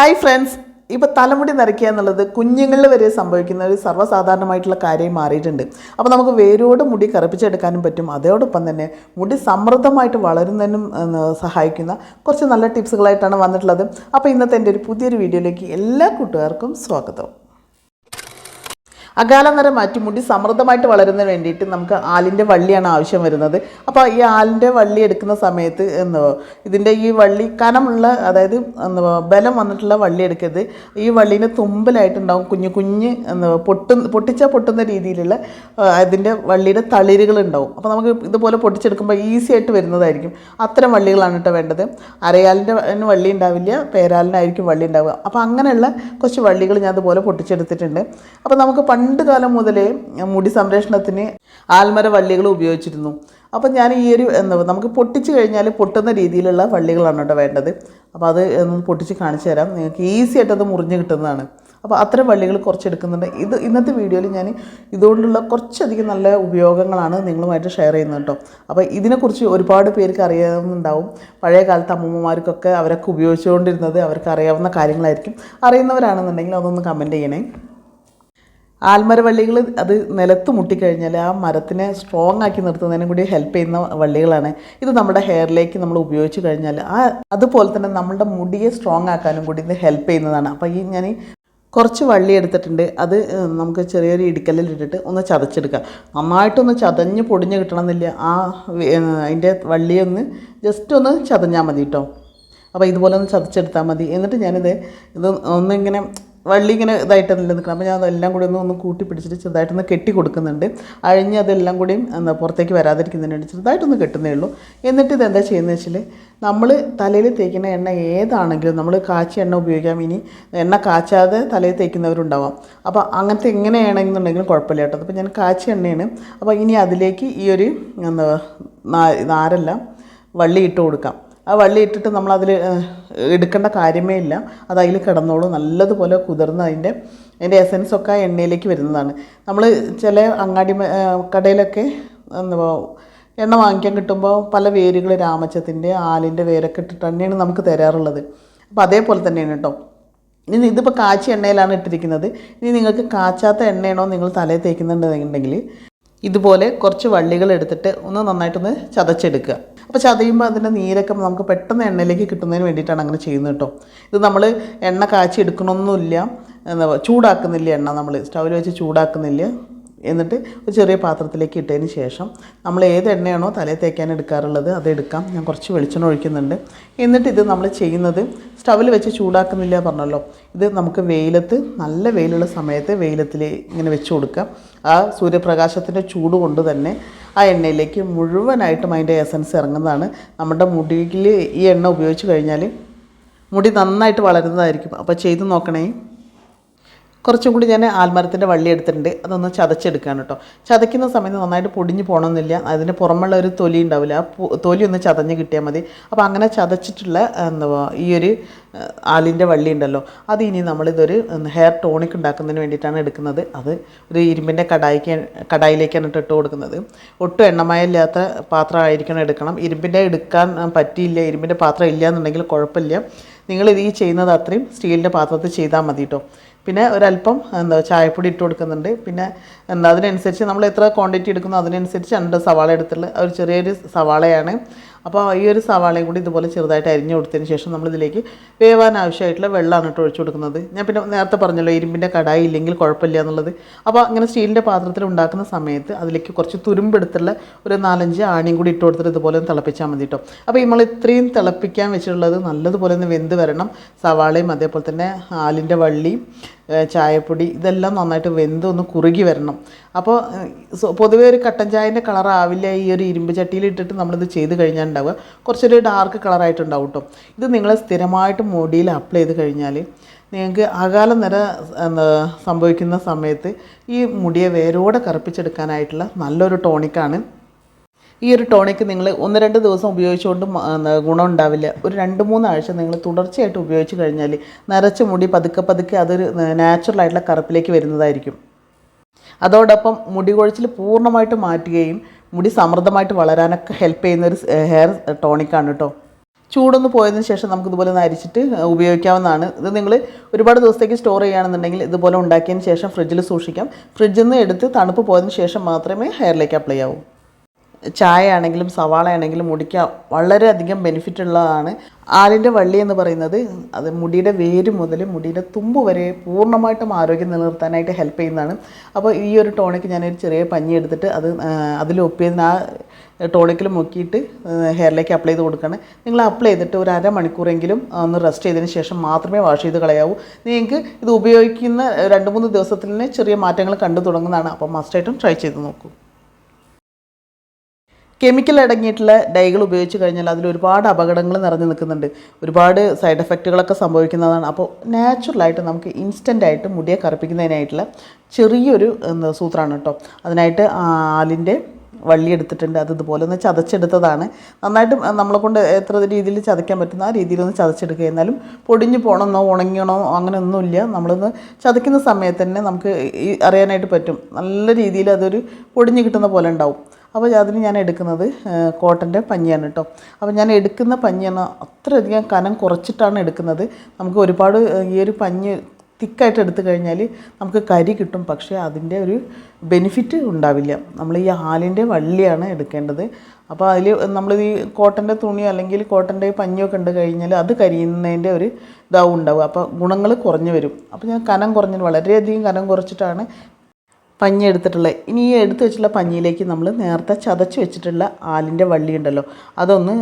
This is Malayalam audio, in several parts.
ഹായ് ഫ്രണ്ട്സ് ഇപ്പോൾ തലമുടി നരയ്ക്കുക എന്നുള്ളത് കുഞ്ഞുങ്ങളിൽ വരെ സംഭവിക്കുന്ന ഒരു സർവസാധാരണമായിട്ടുള്ള കാര്യം മാറിയിട്ടുണ്ട്. അപ്പോൾ നമുക്ക് വേരോട് മുടി കറുപ്പിച്ചെടുക്കാനും പറ്റും. അതോടൊപ്പം തന്നെ മുടി സമൃദ്ധമായിട്ട് വളരുന്നതിനും സഹായിക്കുന്ന കുറച്ച് നല്ല ടിപ്സുകളായിട്ടാണ് വന്നിട്ടുള്ളത്. അപ്പോൾ ഇന്നത്തെ എന്റെ ഒരു പുതിയൊരു വീഡിയോയിലേക്ക് എല്ലാ കൂട്ടുകാർക്കും സ്വാഗതം. അകാലം വരെ മാറ്റി മുടി സമൃദ്ധമായിട്ട് വളരുന്നതിന് വേണ്ടിയിട്ട് നമുക്ക് ആലിന്റെ വള്ളിയാണ് ആവശ്യം വരുന്നത്. അപ്പോൾ ഈ ആലിന്റെ വള്ളി എടുക്കുന്ന സമയത്ത് എന്തോ ഇതിന്റെ ഈ വള്ളി കനമുള്ള അതായത് ബലം വന്നിട്ടുള്ള വള്ളി എടുക്കരുത്. ഈ വള്ളീന്റെ തുമ്പിലായിട്ടുണ്ടാവും കുഞ്ഞു കുഞ്ഞ് പൊട്ടു പൊട്ടിച്ചാൽ പൊട്ടുന്ന രീതിയിലുള്ള അതിന്റെ വള്ളിയുടെ തളിരുകൾ ഉണ്ടാവും അപ്പോൾ നമുക്ക് ഇതുപോലെ പൊട്ടിച്ചെടുക്കുമ്പോൾ ഈസി ആയിട്ട് വരുന്നതായിരിക്കും. അത്തരം വള്ളികളാണ് കേട്ടോ വേണ്ടത്. അരയാലിന്റെ വള്ളി ഉണ്ടാവില്ല പേരാലിനായിരിക്കും വള്ളി ഉണ്ടാവുക. അപ്പോൾ അങ്ങനെയുള്ള കുറച്ച് വള്ളികൾ ഞാൻ അതുപോലെ പൊട്ടിച്ചെടുത്തിട്ടുണ്ട്. അപ്പോൾ നമുക്ക് പണ്ട് കാലം മുതലേ മുടി സംരക്ഷണത്തിന് ആൽമര വള്ളികൾ ഉപയോഗിച്ചിരുന്നു. അപ്പം ഞാൻ ഈ ഒരു എന്താ നമുക്ക് പൊട്ടിച്ച് കഴിഞ്ഞാൽ പൊട്ടുന്ന രീതിയിലുള്ള വള്ളികളാണ് കേട്ടോ വേണ്ടത്. അപ്പോൾ അത് ഒന്ന് പൊട്ടിച്ച് കാണിച്ചു തരാം. നിങ്ങൾക്ക് ഈസി ആയിട്ട് അത് മുറിഞ്ഞ് കിട്ടുന്നതാണ്. അപ്പോൾ അത്തരം വള്ളികൾ കുറച്ചെടുക്കുന്നുണ്ട്. ഇത് ഇന്നത്തെ വീഡിയോയിൽ ഞാൻ ഇതുകൊണ്ടുള്ള കുറച്ചധികം നല്ല ഉപയോഗങ്ങളാണ് നിങ്ങളുമായിട്ട് ഷെയർ ചെയ്യുന്നത് കേട്ടോ. അപ്പോൾ ഇതിനെക്കുറിച്ച് ഒരുപാട് പേർക്ക് അറിയാവുന്നുണ്ടാവും. പഴയ കാലത്ത് അമ്മൂമ്മമാർക്കൊക്കെ അവരൊക്കെ ഉപയോഗിച്ചുകൊണ്ടിരുന്നത് അവർക്ക് അറിയാവുന്ന കാര്യങ്ങളായിരിക്കും. അറിയുന്നവരാണെന്നുണ്ടെങ്കിൽ അതൊന്ന് കമന്റ് ചെയ്യണേ. ആൽമരവള്ളികൾ അത് നിലത്ത് മുട്ടിക്കഴിഞ്ഞാൽ ആ മരത്തിനെ സ്ട്രോങ് ആക്കി നിർത്തുന്നതിനും കൂടി ഹെൽപ്പ് ചെയ്യുന്ന വള്ളികളാണ്. ഇത് നമ്മുടെ ഹെയറിലേക്ക് നമ്മൾ ഉപയോഗിച്ച് കഴിഞ്ഞാൽ ആ അതുപോലെ തന്നെ നമ്മുടെ മുടിയെ സ്ട്രോങ് ആക്കാനും കൂടി ഇത് ഹെൽപ്പ് ചെയ്യുന്നതാണ്. അപ്പോൾ ഈ ഞാൻ കുറച്ച് വള്ളി എടുത്തിട്ടുണ്ട്. അത് നമുക്ക് ചെറിയൊരു ഇടിക്കല്ലിൽ ഇട്ടിട്ട് ഒന്ന് ചതച്ചെടുക്കാം. നന്നായിട്ടൊന്ന് ചതഞ്ഞ് പൊടിഞ്ഞ് കിട്ടണമെന്നില്ല. ആ അതിന്റെ വള്ളിയൊന്ന് ജസ്റ്റ് ഒന്ന് ചതഞ്ഞാൽ മതി കേട്ടോ. അപ്പോൾ ഇതുപോലെ ഒന്ന് ചതച്ചെടുത്താൽ മതി. എന്നിട്ട് ഞാനിത് ഇത് ഒന്നിങ്ങനെ വള്ളി ഇങ്ങനെ ഇതായിട്ടല്ല നിൽക്കണം. അപ്പോൾ ഞാൻ അതെല്ലാം കൂടി ഒന്ന് ഒന്ന് കൂട്ടി പിടിച്ചിട്ട് ചെറുതായിട്ടൊന്ന് കെട്ടി കൊടുക്കുന്നുണ്ട്. അഴിഞ്ഞ് അതെല്ലാം കൂടി എന്താ പുറത്തേക്ക് വരാതിരിക്കുന്നതിന് ചെറുതായിട്ടൊന്ന് കെട്ടുന്നേ ഉള്ളൂ. എന്നിട്ട് ഇതെന്താ ചെയ്യുന്നത് വെച്ചാൽ നമ്മൾ തലയിൽ തേക്കുന്ന എണ്ണ ഏതാണെങ്കിലും നമ്മൾ കാച്ചി എണ്ണ ഉപയോഗിക്കാം. ഇനി എണ്ണ കാച്ചാതെ തലയിൽ തേക്കുന്നവരുണ്ടാവാം. അപ്പോൾ അങ്ങനത്തെ എങ്ങനെയാണെന്നുണ്ടെങ്കിലും കുഴപ്പമില്ല കേട്ടോ. അപ്പോൾ ഞാൻ കാച്ചി എണ്ണയാണ്. അപ്പോൾ ഇനി അതിലേക്ക് ഈ ഒരു എന്താ നാരെല്ലാം വള്ളി ഇട്ട് കൊടുക്കാം. ആ വള്ളി ഇട്ടിട്ട് നമ്മളതിൽ എടുക്കേണ്ട കാര്യമേ ഇല്ല. അത് അതിൽ കിടന്നോളൂ. നല്ലതുപോലെ കുതിർന്ന് അതിന്റെ അതിന്റെ എസൻസ് ഒക്കെ ആ എണ്ണയിലേക്ക് വരുന്നതാണ്. നമ്മൾ ചില അങ്ങാടി കടയിലൊക്കെ എന്താ എണ്ണ വാങ്ങിക്കാൻ കിട്ടുമ്പോൾ പല വേരുകൾ രാമച്ചത്തിന്റെ ആലിന്റെ വേരൊക്കെ ഇട്ടിട്ട് തന്നെയാണ് നമുക്ക് തരാറുള്ളത്. അപ്പോൾ അതേപോലെ തന്നെയാണ് കേട്ടോ ഇനി ഇതിപ്പോൾ കാച്ചിയ എണ്ണയിലാണ് ഇട്ടിരിക്കുന്നത്. ഇനി നിങ്ങൾക്ക് കാച്ചാത്ത എണ്ണയാണോ നിങ്ങൾ തലയിൽ തേക്കുന്നുണ്ടെന്നുണ്ടെങ്കിൽ ഇതുപോലെ കുറച്ച് വള്ളികൾ എടുത്തിട്ട് ഒന്ന് നന്നായിട്ടൊന്ന് ചതച്ചെടുക്കുക. അപ്പോൾ ചതയുമ്പോൾ അതിന്റെ നീരൊക്കെ നമുക്ക് പെട്ടെന്ന് എണ്ണയിലേക്ക് കിട്ടുന്നതിന് വേണ്ടിയിട്ടാണ് അങ്ങനെ ചെയ്യുന്നത് കേട്ടോ. ഇത് നമ്മൾ എണ്ണ കാച്ചി എടുക്കണമെന്നില്ല എന്താ ചൂടാക്കുന്നില്ല എണ്ണ നമ്മൾ സ്റ്റൗവിൽ വെച്ച് ചൂടാക്കുന്നില്ല. എന്നിട്ട് ഒരു ചെറിയ പാത്രത്തിലേക്ക് ഇട്ടതിന് ശേഷം നമ്മൾ ഏത് എണ്ണയാണോ തലയിൽ തേക്കാൻ എടുക്കാറുള്ളത് അതെടുക്കാം ഞാൻ കുറച്ച് വെളിച്ചെണ്ണ ഒഴിക്കുന്നുണ്ട്. എന്നിട്ട് ഇത് നമ്മൾ ചെയ്യുന്നത് സ്റ്റവിൽ വെച്ച് ചൂടാക്കുന്നില്ല പറഞ്ഞല്ലോ. ഇത് നമുക്ക് വെയിലത്ത് നല്ല വെയിലുള്ള സമയത്ത് വെയിലത്തിൽ ഇങ്ങനെ വെച്ച് കൊടുക്കാം. ആ സൂര്യപ്രകാശത്തിന്റെ ചൂട് കൊണ്ട് തന്നെ ആ എണ്ണയിലേക്ക് മുഴുവനായിട്ടും അതിന്റെ എസൻസ് ഇറങ്ങുന്നതാണ്. നമ്മുടെ മുടിയിൽ ഈ എണ്ണ ഉപയോഗിച്ച് കഴിഞ്ഞാൽ മുടി നന്നായിട്ട് വളരുന്നതായിരിക്കും. അപ്പോൾ ചെയ്ത് നോക്കണേ. കുറച്ചും കൂടി ഞാൻ ആൽമരത്തിന്റെ വള്ളി എടുത്തിട്ടുണ്ട്. അതൊന്ന് ചതച്ചെടുക്കാൻ കേട്ടോ. ചതയ്ക്കുന്ന സമയത്ത് നന്നായിട്ട് പൊടിഞ്ഞ് പോകണമെന്നില്ല അതിന് പുറമുള്ള ഒരു തൊലി ഉണ്ടാവില്ല. ആ തൊലി ഒന്ന് ചതഞ്ഞ് കിട്ടിയാൽ മതി. അപ്പോൾ അങ്ങനെ ചതച്ചിട്ടുള്ള എന്താ ഈ ഒരു ആലിന്റെ വള്ളി ഉണ്ടല്ലോ. അത് ഇനി നമ്മളിതൊരു ഹെയർ ടോണിക് ഉണ്ടാക്കുന്നതിന് വേണ്ടിയിട്ടാണ് എടുക്കുന്നത്. അത് ഒരു ഇരുമ്പിന്റെ കടായിക്ക് കടായിലേക്കാണ് ഇട്ട് ഇട്ട് കൊടുക്കുന്നത്. ഒട്ടും എണ്ണമയമില്ലാത്ത പാത്രമായിരിക്കണം എടുക്കണം. ഇരുമ്പിന്റെ എടുക്കാൻ പറ്റിയില്ല ഇരുമ്പിന്റെ പാത്രം ഇല്ല എന്നുണ്ടെങ്കിൽ കുഴപ്പമില്ല. നിങ്ങൾ ഈ ചെയ്യുന്നത് അത്രയും സ്റ്റീലിന്റെ പാത്രത്തിൽ ചെയ്താൽ മതി കേട്ടോ. പിന്നെ ഒരല്പം എന്താ ചായപ്പൊടി ഇട്ട് കൊടുക്കുന്നുണ്ട്. പിന്നെ എന്താ അതിനനുസരിച്ച് നമ്മൾ എത്ര ക്വാണ്ടിറ്റി എടുക്കുന്നു അതിനനുസരിച്ച് രണ്ട് സവാള എടുത്തിട്ടുള്ള ഒരു ചെറിയൊരു സവാളയാണ്. അപ്പോൾ ഈ ഒരു സവാളയും കൂടി ഇതുപോലെ ചെറുതായിട്ട് അരിഞ്ഞു കൊടുത്തതിന് ശേഷം നമ്മളിതിലേക്ക് വേവാൻ ആവശ്യമായിട്ടുള്ള വെള്ളമാണ് ഇട്ട് ഒഴിച്ചു കൊടുക്കുന്നത്. ഞാൻ പിന്നെ നേരത്തെ പറഞ്ഞല്ലോ ഇരുമ്പിന്റെ കടായി ഇല്ലെങ്കിൽ കുഴപ്പമില്ല എന്നുള്ളത്. അപ്പോൾ അങ്ങനെ സ്റ്റീലിന്റെ പാത്രത്തിൽ ഉണ്ടാക്കുന്ന സമയത്ത് അതിലേക്ക് കുറച്ച് തുരുമ്പെടുത്തുള്ള ഒരു നാലഞ്ച് ആണിയും കൂടി ഇട്ട് കൊടുത്തിട്ട് ഇതുപോലെ തിളപ്പിച്ചാൽ മതി കേട്ടോ. അപ്പോൾ നമ്മൾ ഇത്രയും തിളപ്പിക്കാൻ വെച്ചിട്ടുള്ളത് നല്ലതുപോലെ ഒന്ന് വെന്ത് വരണം. സവാളയും അതേപോലെ തന്നെ ആലിന്റെ വള്ളിയും ചായപ്പൊടി ഇതെല്ലാം നന്നായിട്ട് വെന്ത് ഒന്ന് കുറുകി വരണം. അപ്പോൾ പൊതുവേ ഒരു കട്ടൻ ചായന്റെ ആവില്ല ഈ ഒരു ഇരുമ്പ് ചട്ടിയിൽ ഇട്ടിട്ട് നമ്മളിത് ചെയ്ത് കഴിഞ്ഞാൽ ഉണ്ടാവുക കുറച്ചൊരു ഡാർക്ക് കളറായിട്ടുണ്ടാവും കേട്ടോ ഇത് നിങ്ങൾ സ്ഥിരമായിട്ട് മുടിയിൽ അപ്ലൈ ചെയ്ത് കഴിഞ്ഞാൽ നിങ്ങൾക്ക് അകാല നിര സംഭവിക്കുന്ന സമയത്ത് ഈ മുടിയെ വേരോടെ കറുപ്പിച്ചെടുക്കാനായിട്ടുള്ള നല്ലൊരു ടോണിക്കാണ് ഈ ഒരു ടോണിക്ക് നിങ്ങൾ ഒന്ന് രണ്ട് ദിവസം ഉപയോഗിച്ചുകൊണ്ട് ഗുണം ഉണ്ടാവില്ല. ഒരു രണ്ട് മൂന്നാഴ്ച നിങ്ങൾ തുടർച്ചയായിട്ട് ഉപയോഗിച്ച് കഴിഞ്ഞാൽ നരച്ച മുടി പതുക്കെ പതുക്കെ അതൊരു നാച്ചുറൽ ആയിട്ടുള്ള കറുപ്പിലേക്ക് വരുന്നതായിരിക്കും. അതോടൊപ്പം മുടി കൊഴിച്ചിൽ പൂർണമായിട്ട് മാറ്റുകയും മുടി സമൃദ്ധമായിട്ട് വളരാനൊക്കെ ഹെൽപ്പ് ചെയ്യുന്ന ഒരു ഹെയർ ടോണിക്കാണ് കേട്ടോ ചൂടൊന്ന് പോയതിന് ശേഷം നമുക്ക് ഇതുപോലെ ഒന്ന് അരിച്ചിട്ട് ഉപയോഗിക്കാവുന്നതാണ്. ഇത് നിങ്ങൾ ഒരുപാട് ദിവസത്തേക്ക് സ്റ്റോർ ചെയ്യുകയാണെന്നുണ്ടെങ്കിൽ ഇതുപോലെ ഉണ്ടാക്കിയതിന് ശേഷം ഫ്രിഡ്ജിൽ സൂക്ഷിക്കാം. ഫ്രിഡ്ജിൽ നിന്ന് എടുത്ത് തണുപ്പ് പോയതിന് ശേഷം മാത്രമേ ഹെയറിലേക്ക് അപ്ലൈ ആവൂ. ചായ ആണെങ്കിലും സവാള ആണെങ്കിലും മുടിക്ക് വളരെയധികം ബെനിഫിറ്റ് ഉള്ളതാണ് ആലിന്റെ വള്ളി എന്ന് പറയുന്നത് അത് മുടിയുടെ വേര് മുതൽ മുടിയുടെ തുമ്പ് വരെ പൂർണമായിട്ടും ആരോഗ്യം നിലനിർത്താനായിട്ട് ഹെൽപ്പ് ചെയ്യുന്നതാണ്. അപ്പോൾ ഈ ഒരു ടോണിക്ക് ഞാനൊരു ചെറിയ പഞ്ഞി എടുത്തിട്ട് അത് അതിൽ ഒപ്പിയതിന് ആ ടോണിക്കിൽ മുക്കിയിട്ട് ഹെയറിലേക്ക് അപ്ലൈ ചെയ്ത് കൊടുക്കണം നിങ്ങൾ അപ്ലൈ ചെയ്തിട്ട് ഒരു അരമണിക്കൂറെങ്കിലും ഒന്ന് റെസ്റ്റ് ചെയ്തതിന് ശേഷം മാത്രമേ വാഷ് ചെയ്ത് കളയാവൂ. നിങ്ങൾക്ക് ഇത് ഉപയോഗിക്കുന്ന രണ്ട് മൂന്ന് ദിവസത്തിൽ ചെറിയ മാറ്റങ്ങൾ കണ്ടു തുടങ്ങുന്നതാണ്. അപ്പോൾ മസ്റ്റായിട്ടും ട്രൈ ചെയ്ത് നോക്കൂ. കെമിക്കൽ അടങ്ങിയിട്ടുള്ള ഡൈകൾ ഉപയോഗിച്ച് കഴിഞ്ഞാൽ അതിൽ ഒരുപാട് അപകടങ്ങൾ നിറഞ്ഞു നിൽക്കുന്നുണ്ട്. ഒരുപാട് സൈഡ് എഫക്റ്റുകളൊക്കെ സംഭവിക്കുന്നതാണ്. അപ്പോൾ നാച്ചുറലായിട്ട് നമുക്ക് ഇൻസ്റ്റന്റ് ആയിട്ട് മുടിയെ കറുപ്പിക്കുന്നതിനായിട്ടുള്ള ചെറിയൊരു സൂത്രമാണ് കേട്ടോ. അതിനായിട്ട് ആലിന്റെ വള്ളി എടുത്തിട്ടുണ്ട്. അത് ഇതുപോലെ ഒന്ന് ചതച്ചെടുത്തതാണ്. നന്നായിട്ട് നമ്മളെ കൊണ്ട് എത്ര രീതിയിൽ ചതയ്ക്കാൻ പറ്റുന്ന ആ രീതിയിൽ ഒന്ന് ചതച്ചെടുക്കുക. എന്നാലും പൊടിഞ്ഞു പോകണമെന്നോ ഉണങ്ങണോ അങ്ങനെ ഒന്നുമില്ല നമ്മളൊന്ന് ചതയ്ക്കുന്ന സമയത്ത് തന്നെ നമുക്ക് അറിയാനായിട്ട് പറ്റും. നല്ല രീതിയിൽ അതൊരു പൊടിഞ്ഞു കിട്ടുന്ന പോലെ ഉണ്ടാവും. അപ്പോൾ അതിന് ഞാൻ എടുക്കുന്നത് കോട്ടന്റെ പഞ്ഞിയാണ് കേട്ടോ. അപ്പോൾ ഞാൻ എടുക്കുന്ന പഞ്ഞിയാണ് അത്രയധികം കനം കുറച്ചിട്ടാണ് എടുക്കുന്നത്. നമുക്ക് ഒരുപാട് ഈ ഒരു പഞ്ഞ് തിക്കായിട്ട് എടുത്തു കഴിഞ്ഞാൽ നമുക്ക് കരി കിട്ടും. പക്ഷേ അതിന്റെ ഒരു ബെനിഫിറ്റ് ഉണ്ടാവില്ല. നമ്മൾ ഈ ആലിന്റെ വള്ളിയാണ് എടുക്കേണ്ടത്. അപ്പോൾ അതിൽ നമ്മൾ ഈ കോട്ടന്റെ തുണി അല്ലെങ്കിൽ കോട്ടന്റെ പഞ്ഞിയൊക്കെ ഉണ്ട് കഴിഞ്ഞാൽ അത് കരിയുന്നതിന്റെ ഒരു ഇതാവും ഉണ്ടാവും അപ്പോൾ ഗുണങ്ങൾ കുറഞ്ഞു വരും. അപ്പോൾ ഞാൻ കനം കുറഞ്ഞു വളരെയധികം കനം കുറച്ചിട്ടാണ് പഞ്ഞി എടുത്തിട്ടുള്ളത് ഇനി ഈ എടുത്ത് വെച്ചിട്ടുള്ള പഞ്ഞിയിലേക്ക് നമ്മൾ നേരത്തെ ചതച്ച് വെച്ചിട്ടുള്ള ആലിന്റെ വള്ളി ഉണ്ടല്ലോ അതൊന്ന്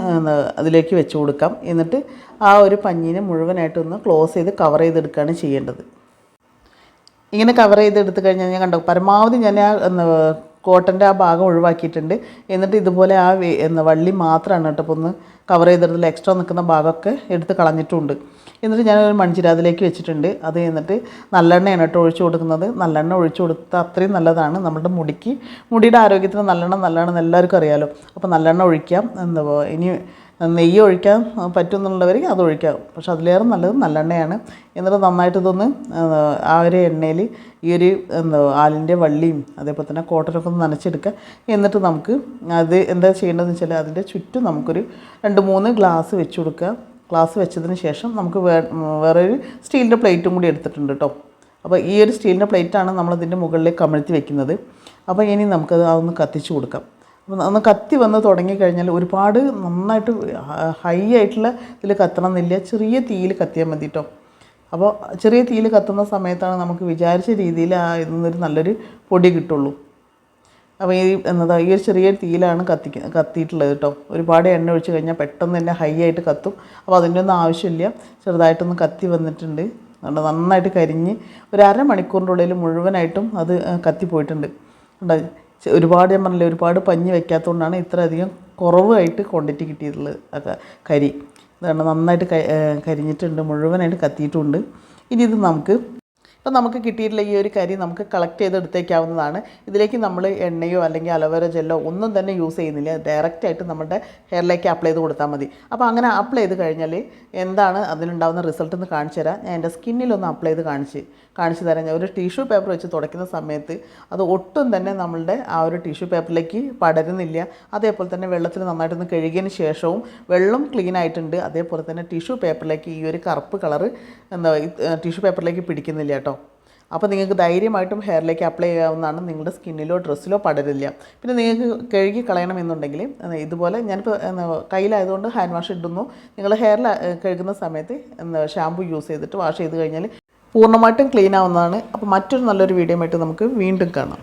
അതിലേക്ക് വെച്ച് കൊടുക്കാം. എന്നിട്ട് ആ ഒരു പഞ്ഞീനെ മുഴുവനായിട്ടൊന്ന് ക്ലോസ് ചെയ്ത് കവർ ചെയ്തെടുക്കുകയാണ് ചെയ്യേണ്ടത്. ഇങ്ങനെ കവർ ചെയ്തെടുത്ത് കഴിഞ്ഞാൽ ഞാൻ കണ്ടോ പരമാവധി ഞാൻ ആ കോട്ടന്റെ ആ ഭാഗം ഒഴിവാക്കിയിട്ടുണ്ട്. എന്നിട്ട് ഇതുപോലെ ആ എന്താ വള്ളി മാത്രമാണ് കേട്ടോ അപ്പോൾ ഒന്ന് കവർ ചെയ്തെടുത്തില്ല എക്സ്ട്രാ നിൽക്കുന്ന ഭാഗമൊക്കെ എടുത്ത് കളഞ്ഞിട്ടുണ്ട്. എന്നിട്ട് ഞാൻ ഞാനൊരു മൺചിരാതിലേക്ക് വെച്ചിട്ടുണ്ട്. അത് എന്നിട്ട് നല്ലെണ്ണയാണ് കേട്ടോ ഒഴിച്ചു കൊടുക്കുന്നത്. നല്ലെണ്ണ ഒഴിച്ചു കൊടുത്താൽ അത്രയും നല്ലതാണ്. നമ്മുടെ മുടിക്ക് മുടിയുടെ ആരോഗ്യത്തിന് നല്ലെണ്ണ നല്ലതാണെന്ന് എല്ലാവർക്കും അറിയാമല്ലോ അപ്പോൾ നല്ലെണ്ണ ഒഴിക്കാം. എന്താ ഇനി നെയ്യ് ഒഴിക്കാൻ പറ്റുന്നുള്ളവർ അത് ഒഴിക്കാം. പക്ഷെ അതിലേറെ നല്ലത് നല്ലെണ്ണയാണ്. എന്നിട്ട് നന്നായിട്ട് ഇതൊന്ന് ആ ഒരു എണ്ണയിൽ ഈ ഒരു എന്താ ആലിന്റെ വള്ളിയും അതേപോലെ തന്നെ കോട്ടനൊക്കെ ഒന്ന് നനച്ചെടുക്കുക. എന്നിട്ട് നമുക്ക് അത് എന്താ ചെയ്യേണ്ടതെന്ന് വെച്ചാൽ അതിന്റെ ചുറ്റും നമുക്കൊരു രണ്ട് മൂന്ന് ഗ്ലാസ് വെച്ച് കൊടുക്കുക. ഗ്ലാസ് വെച്ചതിന് ശേഷം നമുക്ക് വേ വേറൊരു സ്റ്റീലിന്റെ പ്ലേറ്റും കൂടി എടുത്തിട്ടുണ്ട് കേട്ടോ. അപ്പോൾ ഈ ഒരു സ്റ്റീലിന്റെ പ്ലേറ്റാണ് നമ്മളതിന്റെ മുകളിലേക്ക് കമഴ്ത്തി വെക്കുന്നത്. അപ്പോൾ ഇനി നമുക്കത് അതൊന്ന് കത്തിച്ച് കൊടുക്കാം. ഒന്ന് കത്തി വന്ന് തുടങ്ങിക്കഴിഞ്ഞാൽ ഒരുപാട് നന്നായിട്ട് ഹൈ ആയിട്ടുള്ള ഇതിൽ കത്തണം എന്നില്ല. ചെറിയ തീയിൽ കത്തിയാൽ മതി കേട്ടോ അപ്പോൾ ചെറിയ തീയിൽ കത്തുന്ന സമയത്താണ് നമുക്ക് വിചാരിച്ച രീതിയിൽ ആ ഇതിൽ നിന്നൊരു നല്ലൊരു പൊടി കിട്ടുള്ളൂ. അപ്പോൾ ഈ എന്നതാ ഈ ഒരു ചെറിയ തീയിലാണ് കത്തി കത്തിയിട്ടുള്ളത് കേട്ടോ ഒരുപാട് എണ്ണ ഒഴിച്ച് കഴിഞ്ഞാൽ പെട്ടെന്ന് തന്നെ ഹൈ ആയിട്ട് കത്തും. അപ്പോൾ അതിന്റെ ഒന്നും ആവശ്യമില്ല. ചെറുതായിട്ടൊന്ന് കത്തി വന്നിട്ടുണ്ട്. അതുകൊണ്ട് നന്നായിട്ട് കരിഞ്ഞ് ഒരു അരമണിക്കൂറിന്റെ ഉള്ളിൽ മുഴുവനായിട്ടും അത് കത്തിപ്പോയിട്ടുണ്ട്. ഒരുപാട് ഞാൻ പറഞ്ഞില്ലേ ഒരുപാട് പഞ്ഞി വെക്കാത്തതുകൊണ്ടാണ് ഇത്രയധികം കുറവായിട്ട് ക്വാണ്ടിറ്റി കിട്ടിയിട്ടുള്ളത് അത് കരി. ഇതാണ് നന്നായിട്ട് കരിഞ്ഞിട്ടുണ്ട് മുഴുവനായിട്ട് കത്തിയിട്ടുണ്ട്. ഇനി ഇത് നമുക്ക് ഇപ്പം നമുക്ക് കിട്ടിയിട്ടുള്ള ഈ ഒരു കരി നമുക്ക് കളക്ട് ചെയ്തെടുത്തേക്കാവുന്നതാണ് ഇതിലേക്ക് നമ്മൾ എണ്ണയോ അല്ലെങ്കിൽ അലോവേര ജെല്ലോ ഒന്നും തന്നെ യൂസ് ചെയ്യുന്നില്ല. ഡയറക്റ്റായിട്ട് നമ്മുടെ ഹെയറിലേക്ക് അപ്ലൈ ചെയ്ത് കൊടുത്താൽ മതി. അപ്പോൾ അങ്ങനെ അപ്ലൈ ചെയ്ത് കഴിഞ്ഞാൽ എന്താണ് അതിനുണ്ടാകുന്ന റിസൾട്ട് എന്ന് കാണിച്ചു തരാം. ഞാൻ എന്റെ സ്കിന്നിലൊന്ന് അപ്ലൈ ചെയ്ത് കാണിച്ച് കാണിച്ചു തരാം. ഞാൻ ഒരു ടിഷ്യൂ പേപ്പർ വെച്ച് തുടയ്ക്കുന്ന സമയത്ത് അത് ഒട്ടും തന്നെ നമ്മളുടെ ആ ഒരു ടിഷ്യൂ പേപ്പറിലേക്ക് പടരുന്നില്ല. അതേപോലെ തന്നെ വെള്ളത്തിൽ നന്നായിട്ടൊന്ന് കഴുകിയതിന് ശേഷവും വെള്ളം ക്ലീൻ ആയിട്ടുണ്ട്. അതേപോലെ തന്നെ ടിഷ്യൂ പേപ്പറിലേക്ക് ഈ ഒരു കറുപ്പ് കളറ് എന്താ ടിഷ്യൂ പേപ്പറിലേക്ക് പിടിക്കുന്നില്ല കേട്ടോ. അപ്പോൾ നിങ്ങൾക്ക് ധൈര്യമായിട്ടും ഹെയറിലേക്ക് അപ്ലൈ ചെയ്യാവുന്നതാണ് നിങ്ങളുടെ സ്കിന്നിലോ ഡ്രസ്സിലോ പടരില്ല. പിന്നെ നിങ്ങൾക്ക് കഴുകി കളയണമെന്നുണ്ടെങ്കിൽ ഇതുപോലെ ഞാനിപ്പോൾ കയ്യിലായതുകൊണ്ട് ഹാൻഡ് വാഷ് ഇടുന്നു. നിങ്ങൾ ഹെയറിൽ കഴുകുന്ന സമയത്ത് ഷാമ്പു യൂസ് ചെയ്തിട്ട് വാഷ് ചെയ്ത് കഴിഞ്ഞാൽ പൂർണമായിട്ടും ക്ലീൻ ആവുന്നതാണ്. അപ്പോൾ മറ്റൊരു നല്ലൊരു വീഡിയോ ആയിട്ട് നമുക്ക് വീണ്ടും കാണാം.